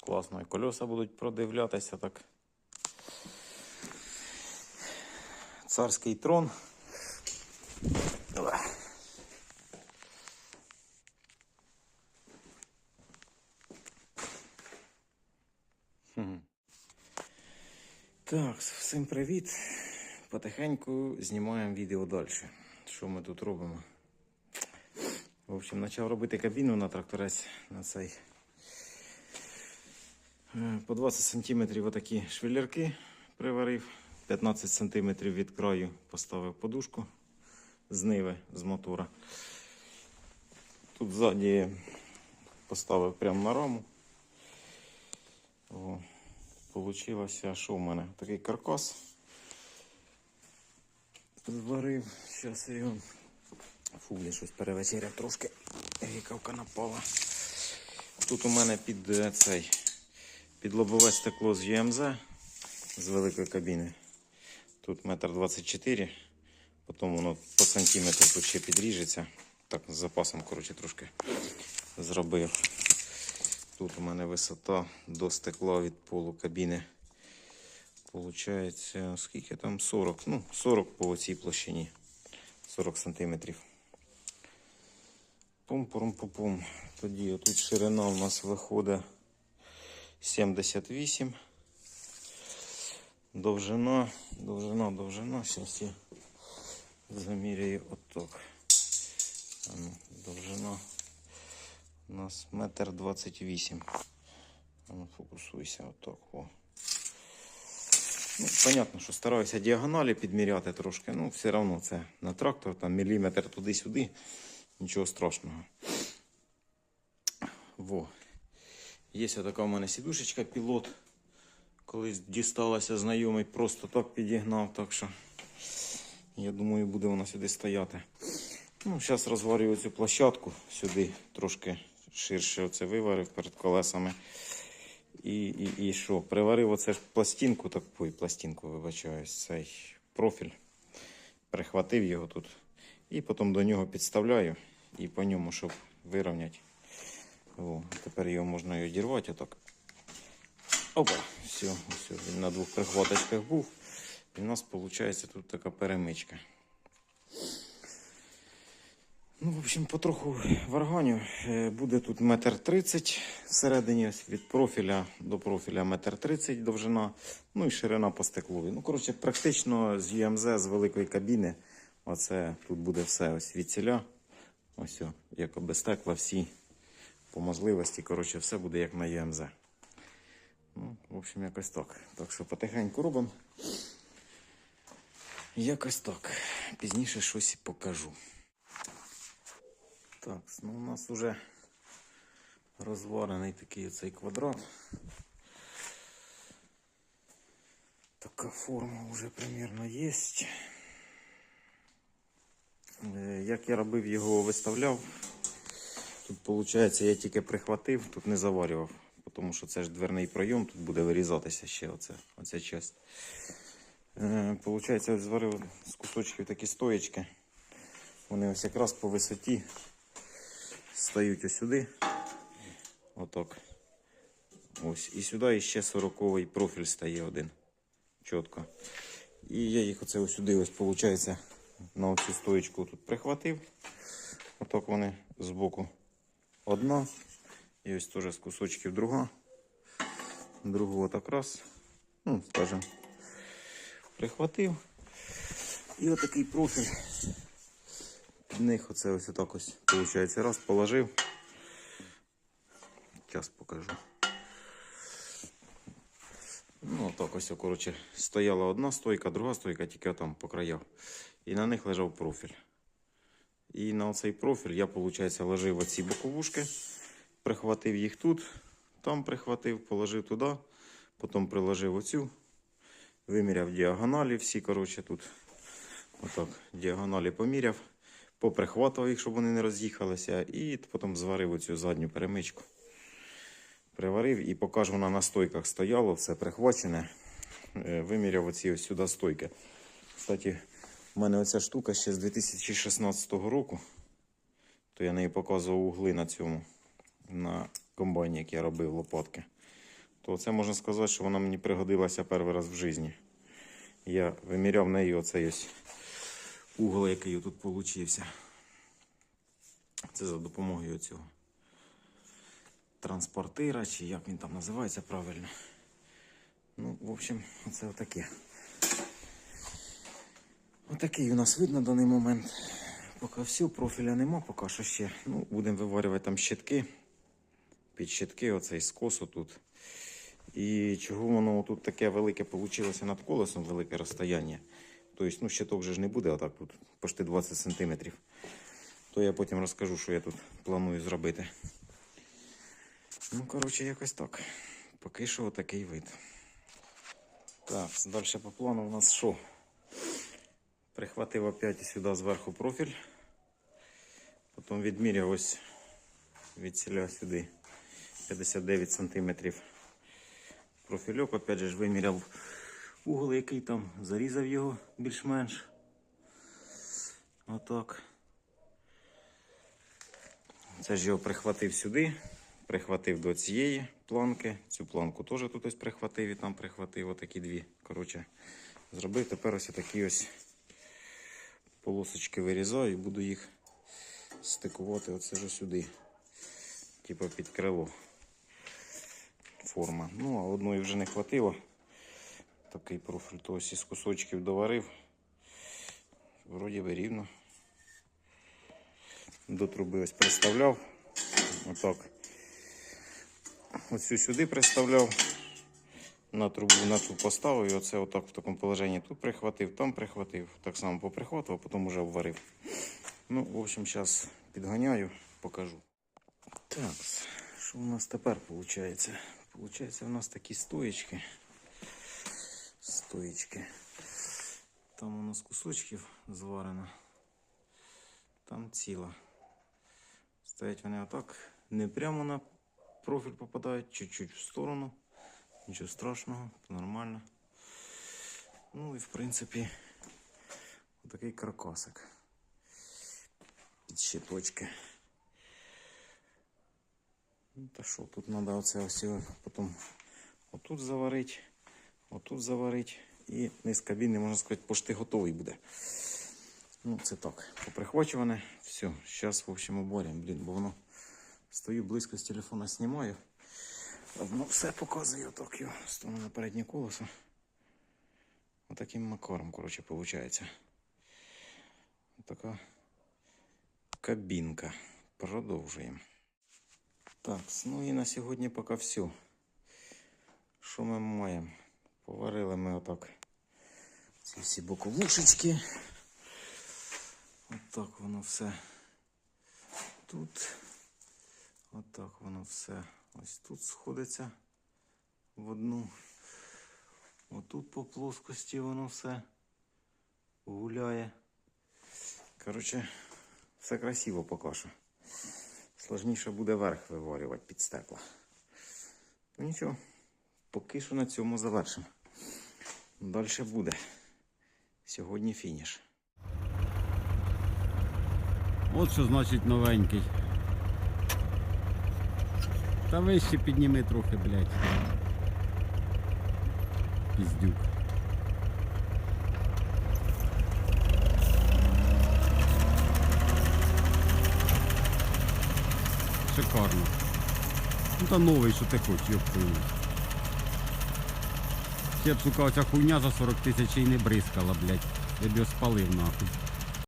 Класно, і кольоса будуть продивлятися так. Царський трон. Так, всім привіт. Потихеньку знімаємо відео далі. Що ми тут робимо? В общем, почав робити кабіну на тракторець на цей. Е, По 20 см отакі швеллерки приварив. 15 см від краю поставив подушку з ниви, з мотора. Тут ззаді поставив прямо на раму. О, получилося, що в мене? Такий каркас. Зварив. Зараз я його. Фу, я щось перевечеряв трошки. Гікавка напала. Тут у мене під е, цей під лобове стекло з ЮМЗ з великої кабіни. Тут метр двадцять чотири, потім воно по сантиметру тут ще підріжеться. Так, з запасом, коротше, трошки зробив. Тут у мене висота до стекла від полу кабіни. Получається, скільки там 40? Ну, 40 по цій площині. 40 сантиметрів. Пум-пум-пум-пум. Тоді тут ширина у нас виходить 78. Довжина, довжина, довжина. Зараз я заміряю. А ну, Довжина у нас метр двадцять вісім. Ну, фокусуйся отак. О. Ну, понятно, що стараюся діагоналі підміряти трошки, ну все одно це на трактор, там міліметр туди-сюди, нічого страшного. Во. Є така у мене сідушечка пілот. Колись дісталася знайомий, просто так підігнав, так що я думаю, буде вона сюди стояти. Ну, зараз розварюю цю площадку сюди, трошки ширше оце виварив перед колесами. І, і, і що? Приварив оце ж пластинку, таку пластинку, вибачаюсь, цей профіль. Прихватив його тут. І потім до нього підставляю і по ньому, щоб вирівняти. О, тепер його можна і одірвати отак. Опа, все, все, він на двох прихваточках був. І в нас виходить тут така перемичка. Ну, в общем, потроху варганю. Е, Буде тут метр тридцять всередині, від профіля до профіля метр тридцять довжина, ну і ширина по стеклові. Ну, коротше, практично з ЮМЗ, з великої кабіни. Оце тут буде все ось від ціля. Ось, о, стекла, всі по можливості. Коротше, все буде як на ЮМЗ. Ну, в общем, якось так. Так що потихеньку робимо. Якось так. Пізніше щось покажу. Так, ну у нас вже розварений такий оцей квадрат. Така форма вже примірно є. Е, Як я робив його виставляв, тут виходить я тільки прихватив, тут не заварював, тому що це ж дверний пройом, тут буде вирізатися ще оце, оця часть. Е, Получається, зварив з кусочків такі стоєчки. Вони ось якраз по висоті стають ось сюди. Отак. Ось. І сюди ще 40-й профіль стає один. Чітко. І я їх оце ось сюди, ось, виходить, на оцю стоєчку тут прихватив. Отак вони збоку одна. І ось теж з кусочків друга. Другу отак раз. Ну, скажем, прихватив. І отакий профіль. Під них оце ось ось, виходить, раз положив. Зараз покажу. Ну, так ось, коротше, стояла одна стойка, друга стойка, тільки там по краях. І на них лежав профіль. І на цей профіль я, виходить, ложив оці боковушки, прихватив їх тут, там прихватив, положив туди, потім приложив оцю, виміряв діагоналі всі, коротше, тут. Отак, діагоналі поміряв, поприхватував їх, щоб вони не роз'їхалися, і потім зварив оцю задню перемичку. Приварив і поки ж вона на стойках стояла, все прихвачене, е, виміряв оці ось сюди стойки. Кстати, У мене оця штука ще з 2016 року. То я неї показував угли на цьому, на комбайні, як я робив лопатки. То це можна сказати, що вона мені пригодилася перший раз в житті. Я виміряв нею оцей ось угол, який тут получився. Це за допомогою цього транспортира, чи як він там називається правильно. Ну, в общем, оце отаке. Отакий у нас вид на даний момент. Поки все, профіля нема, поки що ще. Ну, будемо виварювати там щитки. Під щитки, оцей скосу тут. І чого воно тут таке велике вийшло над колесом, велике розстояння. Тобто, ну, щиток же ж не буде, отак тут почти 20 см. То я потім розкажу, що я тут планую зробити. Ну, коротше, якось так. Поки що отакий вид. Так, далі по плану у нас що? Прихватив опять сюди зверху профіль. Потім відміряв ось від сюди 59 см. Профільок, опять же виміряв угол, який там, зарізав його більш-менш. Отак. Це ж його прихватив сюди, прихватив до цієї планки. Цю планку теж тут ось прихватив і там прихватив отакі дві. Коротше, зробив тепер ось такі ось полосочки вирізаю і буду їх стикувати оце ж сюди. Типу під крило форма. Ну, а одної вже не хватило. Такий профіль, ось із кусочків доварив. Вроді би рівно. До труби ось приставляв. Отак. Оцю сюди приставляв. На трубу на ту поставив і оце отак в такому положенні тут прихватив, там прихватив, так само поприхватував, потім вже обварив. Ну, в общем, зараз підганяю, покажу. Так, що у нас тепер виходить? Получається, у нас такі стоєчки. Стоєчки. Там у нас кусочків зварено. Там ціла. Стоять вони отак. Не прямо на профіль попадають, чуть-чуть в сторону. Нічого страшного, нормально. Ну і в принципі отакий каркасик. Під щиточки. Та що, тут треба оце ось потім отут заварити, отут заварити. І низ кабіни, можна сказати, пошти готовий буде. Ну, це так, поприхвачуване. Все, зараз, в общем, оборємо, блін, бо воно стою близько з телефона, знімаю. Воно все показує отак його. Стану на переднє колесо. Отаким макаром, коротше, виходить. Така кабінка. Продовжуємо. Так, ну і на сьогодні поки все. Що ми маємо? Поварили ми отак ці всі боковушечки. Отак воно все тут. Отак воно все ось тут сходиться в одну. Отут по плоскості воно все гуляє. Коротше, все красиво поки що. Сложніше буде верх виварювати під стекла. Ну нічого, поки що на цьому завершимо. Далі буде. Сьогодні фініш. От що значить новенький. Та вище підніми трохи, блядь. Піздюк. Шикарно. Ну та новий, що ти хочеш, йоп. Ще б, сука, оця хуйня за 40 тисяч і не бризкала, блядь. Я б його спалив нахуй.